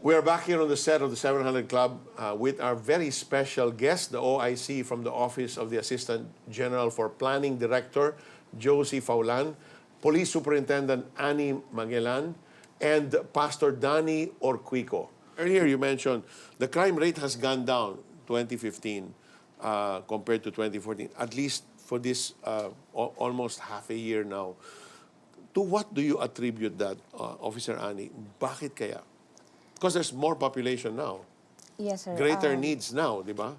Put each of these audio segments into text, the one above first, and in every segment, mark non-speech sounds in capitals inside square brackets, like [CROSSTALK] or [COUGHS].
We are back here on the set of the 700 Club uh, with our very special guest, the OIC from the Office of the Assistant General for Planning Director, Josie Faulan, Police Superintendent Annie Magellan, and Pastor Danny Orquico. Earlier you mentioned the crime rate has gone down 2015 uh, compared to 2014, at least for this uh, almost half a year now. To what do you attribute that, uh, Officer Annie? Bakit kaya? Because there's more population now. Yes, sir. Greater Um, needs now, di ba?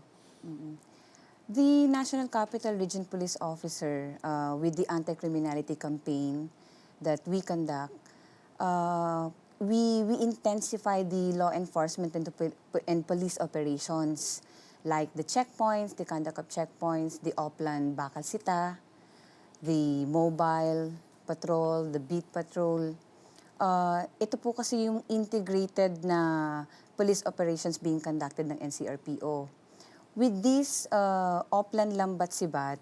The National Capital Region Police Officer, uh, with the anti-criminality campaign that we conduct, uh, we, we intensify the law enforcement and, the, and police operations like the checkpoints, the conduct of checkpoints, the Oplan Bakal Sita, the mobile patrol, the beat patrol. Uh, ito po kasi yung integrated na police operations being conducted ng NCRPO. With this uh, Oplan Lambat Sibat,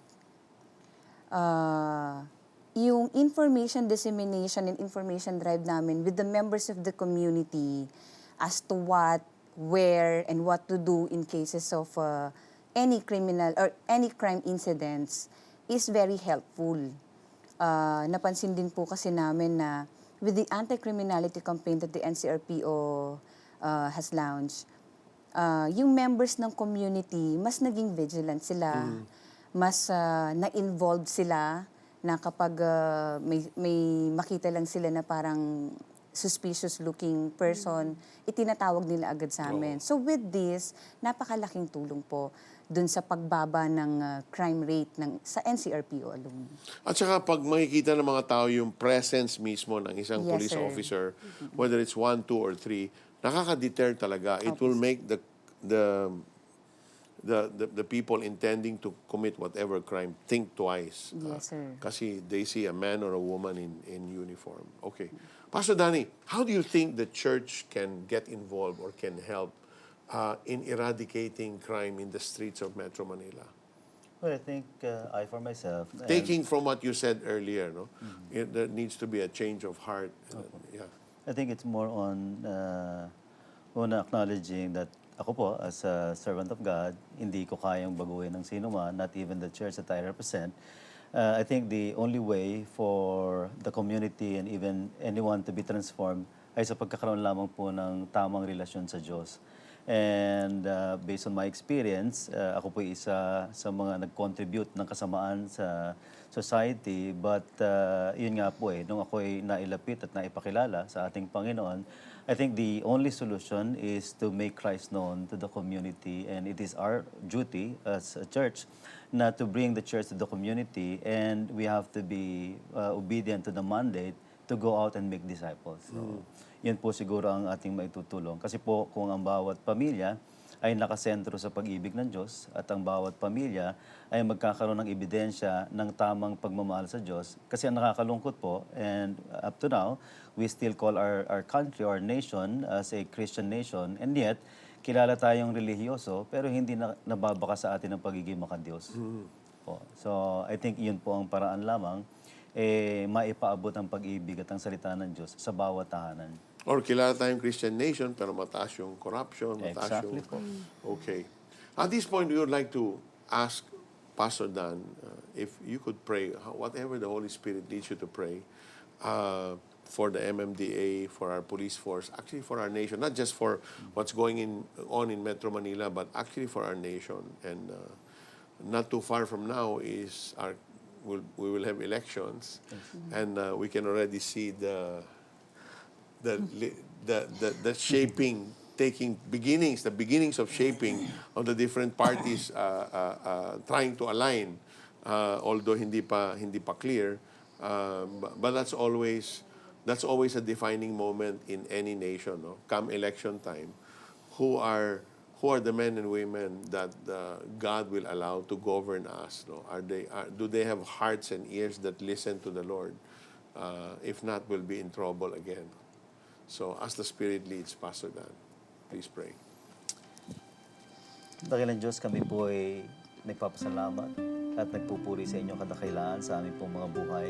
uh, yung information dissemination and information drive namin with the members of the community as to what, where, and what to do in cases of uh, any criminal or any crime incidents is very helpful. Uh, napansin din po kasi namin na with the anti-criminality campaign that the NCRPO uh, has launched, uh, yung members ng community, mas naging vigilant sila, mas uh, na-involved sila na kapag uh, may, may makita lang sila na parang suspicious looking person, itinatawag nila agad sa amin. So with this, napakalaking tulong po dun sa pagbaba ng uh, crime rate ng sa NCRPO alone. At saka pag makikita ng mga tao yung presence mismo ng isang Yes, police sir. officer, whether it's one, two, or three, nakaka-deter talaga. It will make the the the the, the people intending to commit whatever crime think twice. Yes, sir. Kasi they see a man or a woman in in uniform. Okay. Pastor Danny, how do you think the church can get involved or can help uh, in eradicating crime in the streets of Metro Manila? Well, I think uh, I, for myself, and- Taking from what you said earlier, no, it, there needs to be a change of heart. Uh, yeah. I think it's more on uh, una acknowledging that ako po, as a servant of God, hindi ko kayang baguhin ng sino man, not even the church that I represent. Uh, I think the only way for the community and even anyone to be transformed ay sa pagkakaroon lamang po ng tamang relasyon sa Diyos. And uh, based on my experience, uh, ako po isa sa mga nag-contribute ng kasamaan sa society. But uh, yun nga po eh, nung ako'y nailapit at naipakilala sa ating Panginoon, I think the only solution is to make Christ known to the community. And it is our duty as a church na to bring the church to the community. And we have to be uh, obedient to the mandate to go out and make disciples. So, yun po siguro ang ating maitutulong. Kasi po kung ang bawat pamilya ay nakasentro sa pag-ibig ng Diyos at ang bawat pamilya ay magkakaroon ng ebidensya ng tamang pagmamahal sa Diyos. Kasi ang nakakalungkot po, and up to now, we still call our, our country, our nation as a Christian nation, and yet, kilala tayong relihiyoso, pero hindi na, nababaka sa atin ang pagiging makadiyos. Po. So, I think yun po ang paraan lamang eh, maipaabot ang pag-ibig at ang salita ng Diyos sa bawat tahanan. Or kilala tayong Christian nation, pero mataas yung corruption, mataas Exactly yung... po. Okay. At this point, we would like to ask Pastor Dan uh, if you could pray, whatever the Holy Spirit leads you to pray, uh, for the MMDA, for our police force, actually for our nation, not just for what's going in, on in Metro Manila, but actually for our nation. And uh, not too far from now is our, we'll, we will have elections, and uh, we can already see the the, li- the, the, the shaping, taking beginnings, the beginnings of shaping of the different parties uh, uh, uh, trying to align, uh, although hindi pa, hindi pa clear. Uh, bu- but that's always, that's always a defining moment in any nation, no? come election time. Who are, who are the men and women that uh, God will allow to govern us? No? Are they, are, do they have hearts and ears that listen to the Lord? Uh, if not, we'll be in trouble again. So, as the Spirit leads, Pastor Dan, please pray. Dakilang Diyos, kami po ay nagpapasalamat at nagpupuri sa inyong kadakailan sa aming pong mga buhay.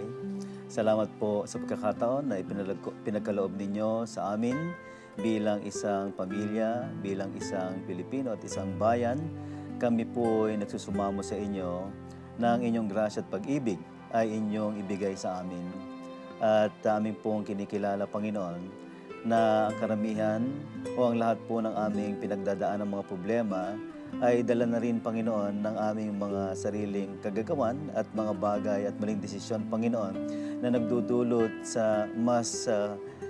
Salamat po sa pagkakataon na ipinalag- pinagkaloob ninyo sa amin bilang isang pamilya, bilang isang Pilipino at isang bayan, kami po ay nagsusumamo sa inyo na ang inyong grasya at pag-ibig ay inyong ibigay sa amin. At amin pong kinikilala, Panginoon, na ang karamihan o ang lahat po ng aming pinagdadaan ng mga problema ay dala na rin, Panginoon, ng aming mga sariling kagagawan at mga bagay at maling desisyon, Panginoon, na nagdudulot sa mas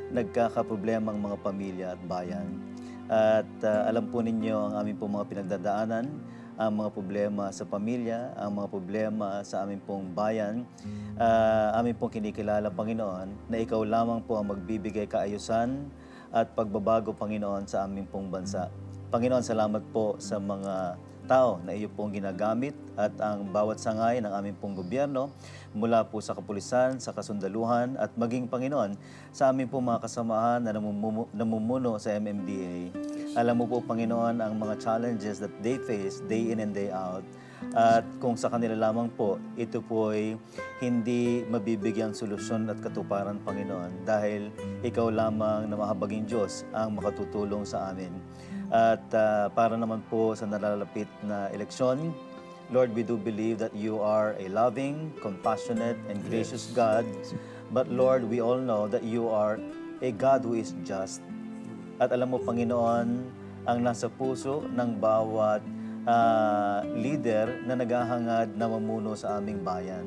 ah, nagkakaproblemang mga pamilya at bayan. At ah, alam po ninyo ang aming pong mga pinagdadaanan, ang mga problema sa pamilya, ang mga problema sa aming pong bayan. Ah, amin pong kinikilala, Panginoon, na ikaw lamang po ang magbibigay kaayusan at pagbabago, Panginoon, sa aming pong bansa. Panginoon, salamat po sa mga tao na iyo pong ginagamit at ang bawat sangay ng aming pong gobyerno mula po sa kapulisan, sa kasundaluhan at maging Panginoon sa aming pong mga kasamahan na namumuno, sa MMDA. Alam mo po Panginoon ang mga challenges that they face day in and day out at kung sa kanila lamang po, ito po ay hindi mabibigyang solusyon at katuparan, Panginoon, dahil ikaw lamang na mahabaging Diyos ang makatutulong sa amin. At ah, para naman po sa nalalapit na eleksyon, Lord, we do believe that you are a loving, compassionate, and gracious God. But Lord, we all know that you are a God who is just. At alam mo, Panginoon, ang nasa puso ng bawat ah, leader na naghahangad na mamuno sa aming bayan.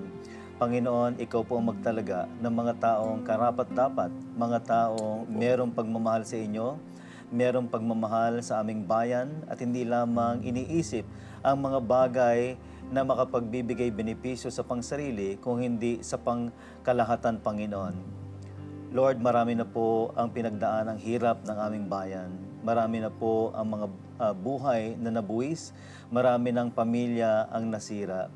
Panginoon, ikaw po ang magtalaga ng mga taong karapat-dapat, mga taong merong pagmamahal sa inyo, merong pagmamahal sa aming bayan at hindi lamang iniisip ang mga bagay na makapagbibigay benepisyo sa pangsarili kung hindi sa pangkalahatan, Panginoon. Lord, marami na po ang pinagdaan ng hirap ng aming bayan. Marami na po ang mga ah, buhay na nabuwis. Marami ng pamilya ang nasira.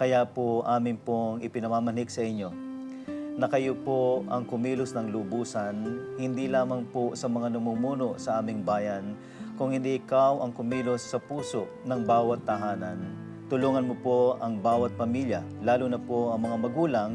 Kaya po amin pong ipinamamanik sa inyo na kayo po ang kumilos ng lubusan, hindi lamang po sa mga namumuno sa aming bayan, kung hindi ikaw ang kumilos sa puso ng bawat tahanan. Tulungan mo po ang bawat pamilya, lalo na po ang mga magulang,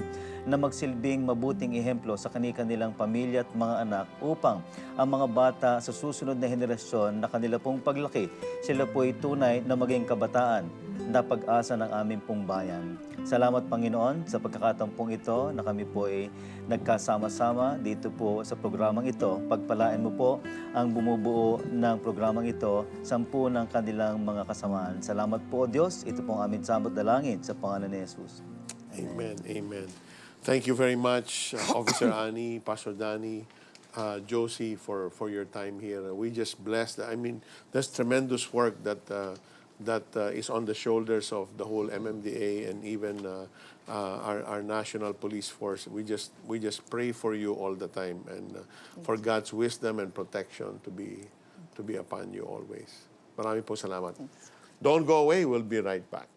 na magsilbing mabuting ehemplo sa kanilang pamilya at mga anak upang ang mga bata sa susunod na henerasyon na kanila pong paglaki, sila po ay tunay na maging kabataan na pag-asa ng aming pong bayan. Salamat Panginoon sa pagkakataon pong ito na kami po ay nagkasama-sama dito po sa programang ito. Pagpalain mo po ang bumubuo ng programang ito, sampu ng kanilang mga kasamaan. Salamat po O Diyos, ito pong aming samot dalangin sa pangalan ni Jesus. Amen. Amen. Thank you very much, uh, [COUGHS] Officer Ani, Pastor Danny, uh, Josie, for, for your time here. we just blessed. I mean, there's tremendous work that uh, that uh, is on the shoulders of the whole MMDA and even uh, uh, our, our national police force. We just we just pray for you all the time and uh, for God's wisdom and protection to be to be upon you always. Marami po salamat. Don't go away. We'll be right back.